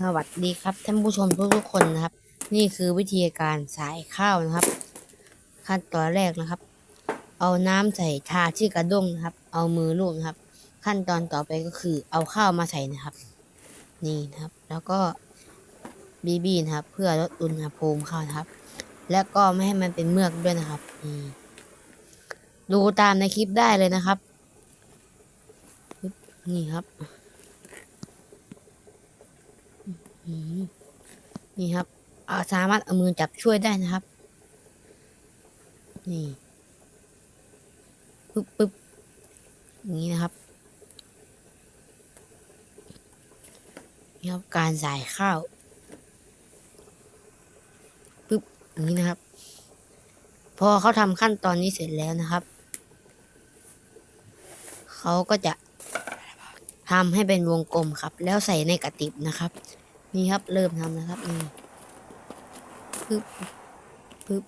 สวัสดีครับท่านผู้ชมทุกๆคนนะครับ นี่คือวิธีการสายข้าวนะครับ ขั้นตอนแรกนะครับ เอาน้ำใส่ทาที่กระด้งนะครับ เอามือลูบนะครับ ขั้นตอนต่อไปก็คือเอาข้าวมาใส่นะครับ นี่นะครับ แล้วก็บีบีนะครับ เพื่อลดอุณหภูมิข้าวนะครับ แล้วก็ไม่ให้มันเป็นเมือกด้วยนะครับนี่ดูตามในคลิปได้เลยนะครับ นี่ครับ อืม นี่ครับเอาสามารถเอามือจับช่วยได้นะครับ นี่ปึ๊บปึ๊บอย่างนี้นะครับนี่ครับการใส่ข้าวปึ๊บอย่างนี้นะครับ พอเขาทำขั้นตอนนี้เสร็จแล้วนะครับ เขาก็จะทำให้เป็นวงกลมครับ แล้วใส่ในกระติบนะครับ นี่ครับเริ่มทำนะครับนี่ปึ๊บปึ๊บ